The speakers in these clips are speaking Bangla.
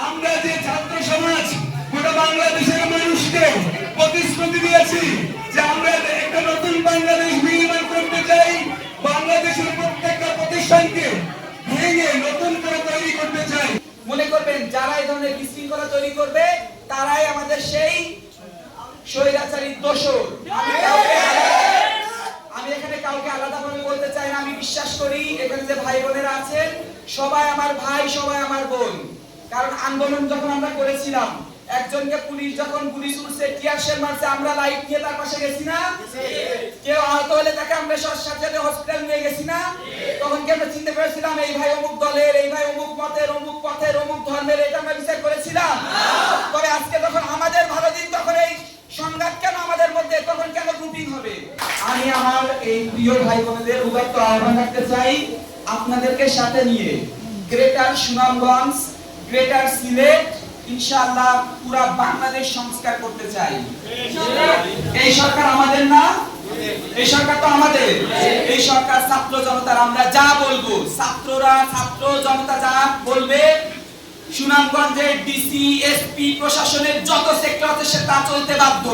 আমরা যে ছাত্র সমাজ, গোটা বাংলাদেশের মানুষকে প্রতিশ্রুতি দিয়েছি যে আমরা একটা নতুন বাংলাদেশ নির্মাণ করতে চাই। বাংলাদেশের প্রত্যেকটা প্রতিষ্ঠানকে ভেঙে নতুন করে তৈরি করতে চাই। মনে করবেন, যারা এই ধরনের বিশৃঙ্খলা তৈরি করবে, তারাই আমাদের সেই স্বৈরাচারী দোষর। আমি আলাদা- এখানে কাউকে আলাদাভাবে বলতে চাই না, আমি বিশ্বাস করি এখানে যে ভাই বোনেরা আছেন, সবাই আমার ভাই, সবাই আমার বোন। কারণ আন্দোলন যখন আমরা করেছিলাম, একজনকে পুলিশ যখন পুলিশ উঠছে টিয়ারশেল মারছে, আমরা লাইট নিয়ে তার পাশে গেছি না? কেউ আহত হলে তাকে আমরা সাথে হসপিটাল নিয়ে গেছি না? তখন কি আমরা চিনতে পেরেছিলাম, এই ভাই অমুক দলের, এই ভাই অমুক মতের, অমুক পথের, অমুক ধর্মের, এটা আমরা বিচার করেছিলাম। তবে আজকে যখন আমাদের ভালো দিন তখন এই সংঘাত কেন আমাদের মধ্যে, তখন কেন গ্রুপিং হবে? আমি আমার এই প্রিয় ভাই বোনেদের উদাত্ত আহ্বান রাখতে চাই, আপনাদেরকে সাথে নিয়ে গ্রেটার সুনামগঞ্জ গ্রেটার সিলেট ইনশাআল্লাহ পুরা বাংলাদেশ সংস্কার করতে চাই। এই সরকার আমাদের না? এই সরকার তো আমাদের। এই সরকার ছাত্র জনতার আমরা যা বলব, ছাত্ররা, ছাত্র জনতা যা বলবে সুনামগঞ্জের ডিসি, এসপি, প্রশাসনের যত সেক্টর আছে সে তা চলতে বাধ্য।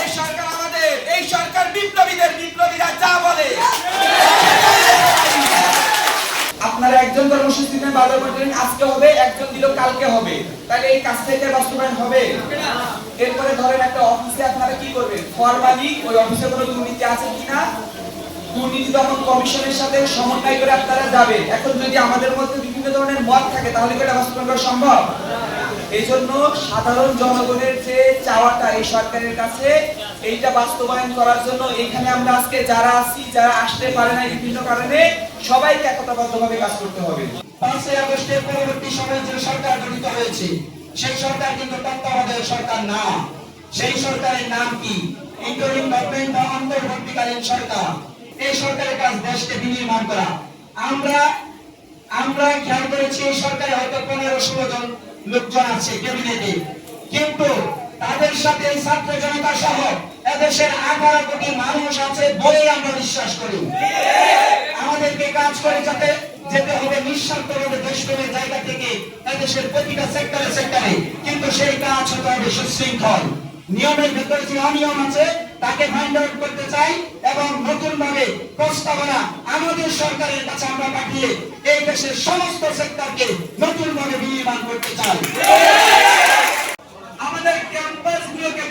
এই সরকার আমাদের, এই সরকার বিপ্লবীদের, বিপ্লবীরা যা বলে আপনারা একজন কর্মসূচি করলেন আজকে হবে, একজন দিল, কালকে হবে। তাহলে এই কাজ থেকে বাস্তবায়ন হবে। এরপরে ধরেন একটা অফিসে আপনারা কি করবেন? ফরমালি ওই অফিসে কোনো দুর্নীতি আছে কিনা? দুর্নীতি কমিশনের সাথে সমন্বয় করে আপনারা এখন যদি আমাদের মধ্যে বিভিন্ন ধরনের মত থাকে, তাহলে এটা বাস্তবায়ন করা সম্ভব? এই জন্য সাধারণ জনগণের যে চাওয়াটা এই সরকারের কাছে, এইটা বাস্তবায়ন করার জন্য এখানে আমরা আজকে যারা আছি, যারা আসতে পারে না বিভিন্ন কারণে, সবাইকে একতাবদ্ধভাবে কাজ করতে হবে। পাঁচই আগস্টের পরবর্তী সময়ে যে সরকার গঠিত হয়েছে, সেই সরকার কিন্তু তত্ত্বাবধায়ক সরকার না। সেই সরকারের নাম কি? ইন্টারিম গভর্নমেন্ট বা অন্তর্বর্তীকালীন সরকার। এই সরকারের কাজ দেশকে বিনির্মাণ করা। আমরা আমরা খেয়াল করেছি এই সরকারে হয়তো পনেরো ষোলো জন লোকজন আছে ক্যাবিনেটে। কিন্তু তাদের সাথে ছাত্র জনতা সহ এদেশের আঠারো কোটি মানুষ আছে বলেই আমরা বিশ্বাস করি। আমাদেরকে কাজ করে যাতে যেতে হবে নিঃস্বার্থভাবে দেশপ্রেমের জায়গা থেকে এদেশের প্রতিটা সেক্টরে সেক্টরে কিন্তু সেই কাজ হতে হবে সুশৃঙ্খল। নিয়মের যে অনিয়ম আছে, তাকে ফাইন্ড আউট করতে চাই এবং নতুন ভাবে প্রস্তাবনা আমাদের সরকারের কাছে আমরা পাঠিয়ে এই দেশের সমস্ত সেক্টরকে নতুন ভাবে বিনির্মাণ করতে চাই। আমাদের ক্যাম্পাস গুলোকে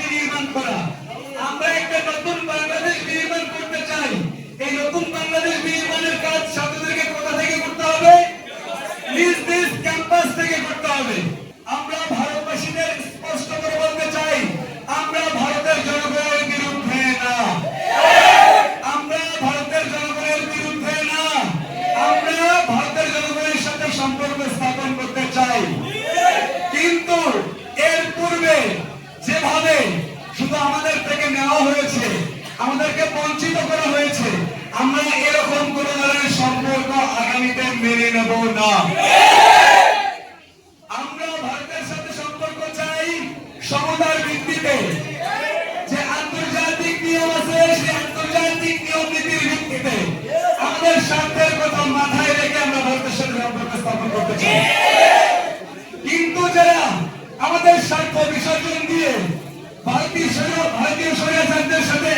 নেওয়া হয়েছে, আমাদেরকে বঞ্চিত করা হয়েছে, আমরা এরকম কোন ধরনের সম্পর্ক আগামীতে মেনে নেব না। আমরা ভারতের সাথে সম্পর্ক চাই সমতার ভিত্তিতে। যে আন্তর্জাতিক নিয়ম আছে, সেই আন্তর্জাতিক নিয়ম নীতির ভিত্তিতে। আমাদের স্বার্থের কথা মাথায় রেখে আমরা ভারতের সাথে সম্পর্ক স্থাপন করতে চাই। কিন্তু যারা আমাদের স্বার্থ বিসর্জন দিয়ে ভারতীয় সৈন্য- ভারতীয় স্বৈরাচারদের সাথে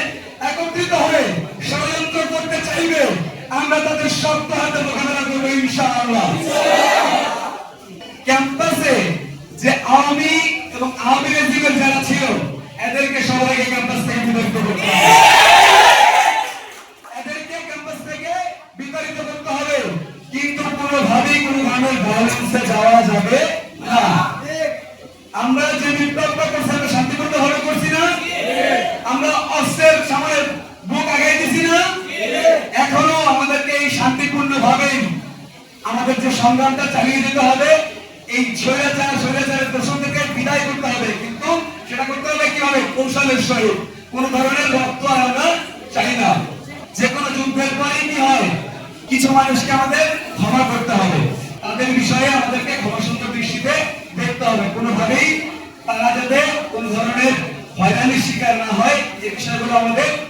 একত্রিত হয়ে ষড়যন্ত্র করতে চাইবে, আমরা তাদের শক্ত হাতে মোকাবেলা করব ইনশাআল্লাহ। ক্যাম্পাসে যে আওয়ামী এবং আওয়ামী রেজিমেন্ট যারা ছিল, এদেরকে সবাইকে ক্যাম্পাস থেকে বিতাড়িত করতে হবে এদেরকে ক্যাম্পাস থেকে বিতাড়িত করতে হবে কিন্তু কোনোভাবেই কোনো ধরনের ভায়োলেন্সে যাওয়া যাবে না আমরা যে বিপ্লবটা করছি আমরা শান্তিপূর্ণ ভাবে করছি না আমরা অস্ত্রের সামনে বুক আগাই দিছি না এখনও আমাদেরকে এই শান্তিপূর্ণ ভাবে আমাদের যে সংগ্রামটা চালিয়ে যেতে হবে, এই স্বৈরাচার, স্বৈরাচারের দোষদেরকে বিদায় করতে হবে। কিন্তু সেটা করতে হবে কীভাবে? কৌশলের সহিত। কোন ধরনের রক্ত আমরা চাই না। যে কোনো যুদ্ধের পরেই কি হয়? কিছু মানুষকে আমাদের ক্ষমা করতে হবে। তাদের বিষয়ে আমাদেরকে ক্ষমাসুন্দর দৃষ্টিতে দেখতে হবে। কোনোভাবেই তারা যাতে কোন ধরনের হয়রানির শিকার না হয় এই বিষয়গুলো আমাদের